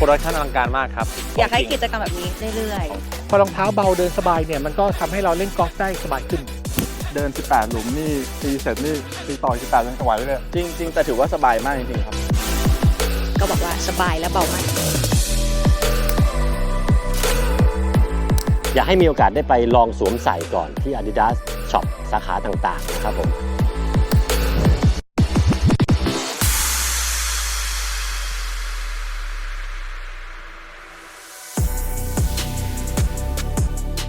โปรดักชั่นอลังการมากครับอยากให้กิจกรรมแบบนี้เรื่อยพอรองเท้าเบาเดินสบายเนี่ยมันก็ทำให้เราเล่นกอล์ฟได้สบายขึ้น เดิน 18 หลุมนี่ตีเสร็จนี่ตีต่ออีก18ยังจะไหวเลยจริงๆแต่ถือว่าสบายมากจริงๆครับๆก็บอกว่าสบายและเบามากอยากให้มีโอกาสได้ไปลองสวมใส่ก่อนที่ Adidas Shop สาขาต่างๆนะครับผม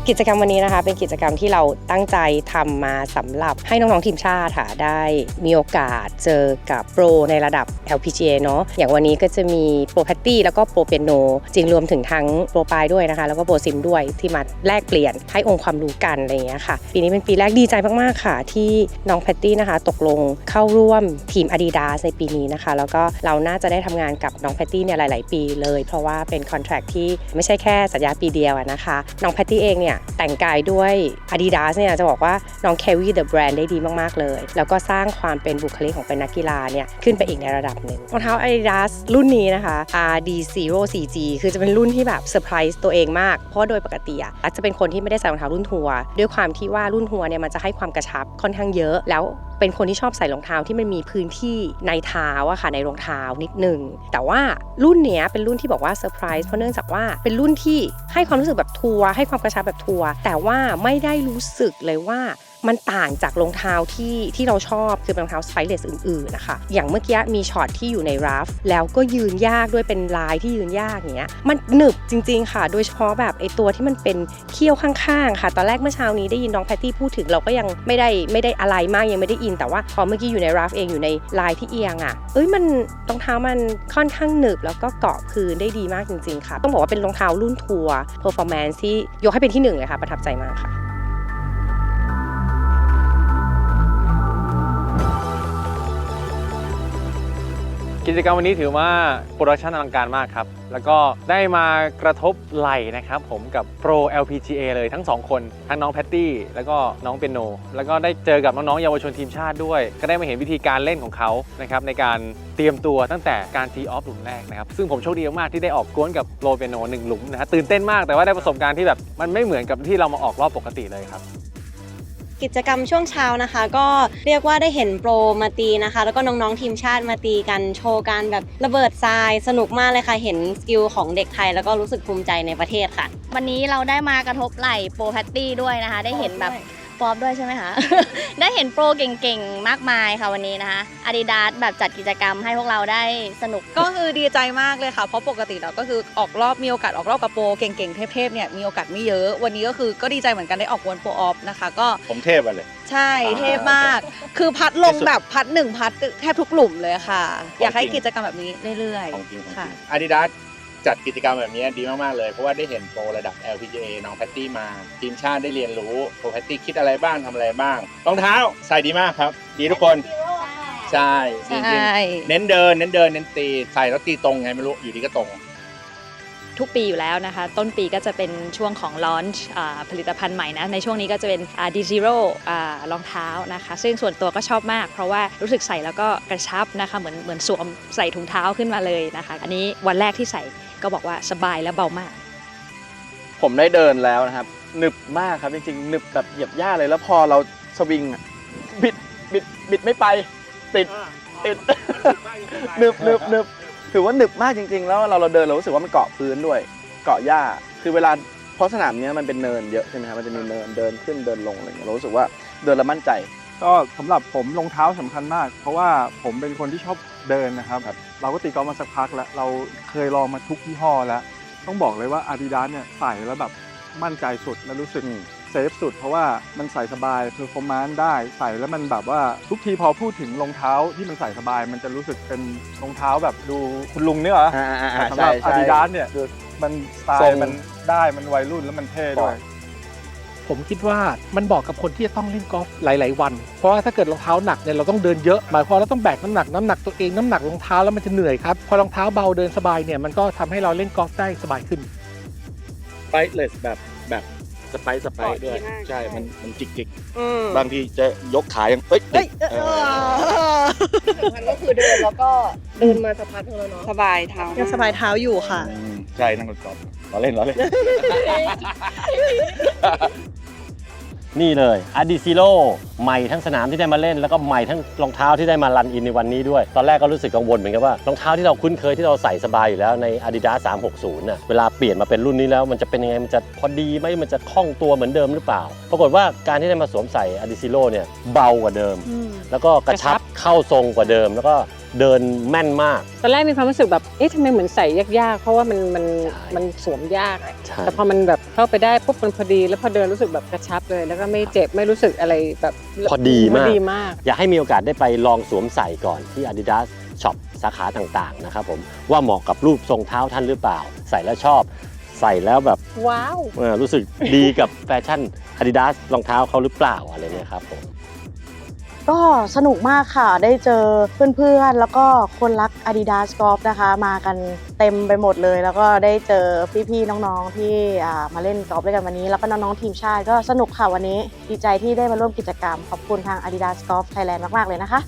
กิจกรรมวันนี้นะคะ เป็นกิจกรรมที่เราตั้งใจทำมาสำหรับให้น้องๆทีมชาติค่ะได้มีโอกาสเจอกับโปรในระดับ LPGA เนาะอย่างวันนี้ก็จะมีโปรแพตตี้แล้วก็โปรเปียโนจริงรวมถึงทั้งโปรปลายด้วยนะคะ แล้วก็โปรซิมด้วยที่มาแลกเปลี่ยนให้องค์ความรู้กันอะไรอย่างเงี้ยค่ะ ปีนี้เป็นปีแรกดีใจมากๆค่ะ ที่น้องแพตตี้นะคะ ตกลงเข้าร่วมทีม Adidas ในปีนี้นะคะ แล้วก็เราน่าจะได้ทำงานกับน้องแพตตี้เนี่ยหลาย ๆ ปีเลย เพราะว่าเป็นคอนแทรคที่ไม่ใช่แค่สัญญาปีเดียวนะคะน้องแพตตี้เองเนี่ยแต่งกายด้วย Adidas เนี่ยจะบอกว่าน้อง carry the brand ได้ดีมากๆเลย แล้วก็สร้างความเป็นบุคลิกของเป็นนักกีฬาเนี่ยขึ้นไปอีกในระดับหนึ่งรองเท้า Adidas รุ่นนี้นะคะ RD0 4G คือจะเป็นรุ่นที่แบบเซอร์ไพรส์ตัวเองมาก เพราะโดยปกติอะจะเป็นคนที่ไม่ได้ใส่รองเท้ารุ่นทัวร์ด้วยความที่ว่ารุ่นทัวร์เนี่ยมันจะให้ความกระชับค่อนข้างเยอะแล้ว เป็นคนที่ชอบใส่รองเท้าที่มันมีพื้นที่ในเท้าอะค่ะในรองเท้านิดนึง แต่ว่ารุ่นเนี้ยเป็นรุ่นที่บอกว่าเซอร์ไพรส์เพราะเนื่องจากว่าเป็นรุ่นที่ให้ความรู้สึกแบบทัวร์ให้ความกระชับแบบทัวร์แต่ว่าไม่ได้รู้สึกเลยว่า มันต่างจากรองเท้าที่ที่เราชอบคือรองเท้าสไปเลสอื่นๆนะคะอย่างเมื่อกี้มีช็อตที่อยู่ในราฟแล้วก็ยืนยากด้วยเป็นลายที่ยืนยากอย่างเงี้ยมันหนึบจริง ๆ ค่ะ โดยเฉพาะแบบไอตัวที่มันเป็นเขี้ยวข้างๆค่ะ ตอนแรกเมื่อเช้านี้ได้ยินน้องแพตตี้พูดถึงเราก็ยังไม่ได้ไม่ได้อะไรมากยังไม่ได้อิน แต่ว่าพอเมื่อกี้อยู่ในราฟเองอยู่ในลายที่เอียงอะเอ้ยมันรองเท้ามันค่อนข้างหนึบแล้วก็เกาะพื้นได้ดีมากจริงๆค่ะ ต้องบอกว่าเป็นรองเท้ารุ่นทัวร์เพอร์ฟอร์แมนซ์ที่ยกให้เป็นที่หนึ่งเลยค่ะประทับใจมากค่ะ กิจกรรมวันนี้ถือว่าโปรดักชันอลังการมากครับ แล้วก็ได้มากระทบไหลนะครับผมกับโปร LPGA เลยทั้ง 2 คน ทั้งน้องแพตตี้ แล้วก็น้องเปียโน แล้วก็ได้เจอกับน้องๆเยาวชนทีมชาติด้วย ก็ได้มาเห็นวิธีการเล่นของเขานะครับในการเตรียมตัวตั้งแต่การทีออฟหลุมแรกนะครับ ซึ่งผมโชคดีมากที่ได้ออกกวนกับโปรเปียโนหนึ่งหลุมนะฮะตื่นเต้นมากแต่ว่าได้ประสบการณ์ที่แบบมันไม่เหมือนกับที่เรามาออกรอบปกติเลยครับ กิจกรรมช่วงเช้านะคะ ก็เรียกว่าได้เห็นโปรมาตีนะคะ แล้วก็น้องๆทีมชาติมาตีกันโชว์การแบบระเบิดทรายสนุกมากเลยค่ะ เห็นสกิลของเด็กไทย แล้วก็รู้สึกภูมิใจในประเทศค่ะ วันนี้เราได้มากระทบไหล่โปรแพตตี้ด้วยนะคะ ได้เห็นแบบ ปอบด้วยใช่ไหมคะ ได้เห็นโปรเก่งๆ มากมายค่ะวันนี้นะคะ Adidas แบบจัดกิจกรรมให้พวกเราได้สนุก ก็คือดีใจมากเลยค่ะ เพราะปกติเราก็คือออกรอบมีโอกาสออกรอบกับโปรเก่งๆ เทพๆเนี่ยมีโอกาสไม่เยอะ วันนี้ก็คือก็ดีใจเหมือนกันได้ออกวนโปรออฟนะคะ ก็ผมเทพไปเลย ใช่เทพมาก คือพัดลงแบบพัดหนึ่งพัดแทบทุกหลุมเลยค่ะ อยากให้กิจกรรมแบบนี้เรื่อยของจริงของจค่ะริงอาดิดาส จัดกิจกรรมแบบนี้ดีมาก ๆ เลย เพราะว่าได้เห็นโปรระดับ LPGA น้องแพตตี้มา ทีมชาติได้เรียนรู้โปรแพตตี้คิดอะไรบ้างทำอะไรบ้างรองเท้าใส่ดีมากครับ ดีทุกคน ใช่จๆริงใช่ ๆเน้นเดิน เน้นเดิน เน้นตี ใส่แล้วตีตรงไงไม่รู้ อยู่ดีก็ตรง ทุกปีอยู่แล้วนะคะ ต้นปีก็จะเป็นช่วงของลอนช์ผลิตภัณฑ์ใหม่นะ ในช่วงนี้ก็จะเป็นดีซีโร่รองเท้านะคะ ซึ่งส่วนตัวก็ชอบมาก เพราะว่ารู้สึกใส่แล้วก็กระชับนะคะ เหมือนเหมือนสวมใส่ถุงเท้าขึ้นมาเลยนะคะ อันนี้วันแรกที่ใส่ ก็บอกว่าสบายและเบามาก ผมได้เดินแล้วนะครับหนึบมากครับจริงๆหนึบแบบเหยียบหญ้าเลยแล้วพอเราสวิงอะบิดบิดบิดไม่ไป ติดติดหนึบหนึบหนึบถือว่าหนึบมากจริง ๆ แล้วเราเราเดินเรารู้สึกว่ามันเกาะพื้นด้วย เกาะหญ้าคือเวลาเพราะสนามเนี้ยมันเป็นเนินเยอะใช่ไหมครับมันจะมีเนินเดินขึ้นเดินลงอะไรเงี้ยเรารู้สึกว่าเดินแล้วมั่นใจ ก็สำหรับผมรองเท้าสำคัญมาก เพราะว่าผมเป็นคนที่ชอบเดินนะครับ เราก็ตีกอล์ฟมาสักพักแล้ว เราเคยลองมาทุกยี่ห้อแล้ว ต้องบอกเลยว่า Adidas เนี่ยใส่แล้วแบบมั่นใจสุดและรู้สึกอืมเซฟสุด เพราะว่ามันใส่สบายเพอร์ฟอร์มานซ์ได้ใส่แล้วมันแบบว่าทุกทีพอพูดถึงรองเท้าที่มันใส่สบาย มันจะรู้สึกเป็นรองเท้าแบบดูคุณลุงเนี่ยเหรออ่าอ่าอ่าสำหรับใช่ใช่ Adidas เนี่ยมันสไตทรง ล์มันได้มันวัยรุ่นแล้วมันเท่ด้วย ผมคิดว่ามันบอกกับคนที่จะต้องเล่นกอล์ฟหลาย ๆ วัน เพราะว่าถ้าเกิดรองเท้าหนักเนี่ยเราต้องเดินเยอะหมายความว่าเราต้องแบกน้ำหนักน้ำหนักตัวเองน้ำหนักรองเท้าแล้วมันจะเหนื่อยครับพอรองเท้าเบาเดินสบายเนี่ยมันก็ทำให้เราเล่นกอล์ฟได้สบายขึ้นไฟเลสแบบแบบ สไปสไปด้วยเกาะดีมากใช่ มันมันจิกจิกอืมบางทีจะยกขายังเอ้ยเอ้ยเออสำคัญก็คือเดินแล้วก็เดินมาสักพักนึงแล้วเนาะสบายเท้ายังสบายเท้าอยู่ค่ะใช่นั่งรถกอล์ฟล้อเล่นล้อเล่น นี่เลย a d i z i r o ใหม่ทั้งสนามที่ได้มาเล่น แล้วก็ใหม่ทั้งรองเท้าที่ได้มารันอินในวันนี้ด้วย ตอนแรกก็รู้สึกกังวลเหมือนกันว่ารองเท้าที่เราคุ้นเคยที่เราใส่สบายอยู่แล้วใน Adidas 360น่ะเวลาเปลี่ยนมาเป็นรุ่นนี้แล้วมันจะเป็นยังไง มันจะพอดีไหมมันจะคล่องตัวเหมือนเดิมหรือเปล่า ปรากฏว่าการที่ได้มาสวมใส่ a d i z i r o เนี่ยเบากว่าเดิม แล้วก็กระชับเข้าทรงกว่าเดิม แล้วก็ เดินแม่นมาก ตอนแรกมีความรู้สึกแบบเอ๊ะทำไมเหมือนใส่ยากๆ เพราะว่ามันมันใช่มันสวมยากอะใช่ แต่พอมันแบบเข้าไปได้ปุ๊บมันพอดี แล้วพอเดินรู้สึกแบบกระชับเลย แล้วก็ไม่เจ็บไม่รู้สึกอะไรแบบพอดีมาก พอดีมาก อยากให้มีโอกาสได้ไปลองสวมใส่ก่อนที่ Adidas Shop สาขาต่างๆนะครับผมว่าเหมาะกับรูปทรงเท้าท่านหรือเปล่า ใส่แล้วชอบ ใส่แล้วแบบว้าว เออรู้สึกดีกับแฟชั่น Adidas รองเท้าเขาหรือเปล่าอะไรเนี่ยครับผม ก็สนุกมากค่ะ ได้เจอเพื่อนๆ แล้วก็คนรัก Adidas Golf นะคะ มากันเต็มไปหมดเลย แล้วก็ได้เจอพี่ๆ น้องๆ ที่มาเล่นกอล์ฟด้วยกันวันนี้ แล้วก็น้องๆ ทีมชาติก็สนุกค่ะวันนี้ ดีใจที่ได้มาร่วมกิจกรรม ขอบคุณทาง Adidas Golf Thailand มากๆ เลยนะคะ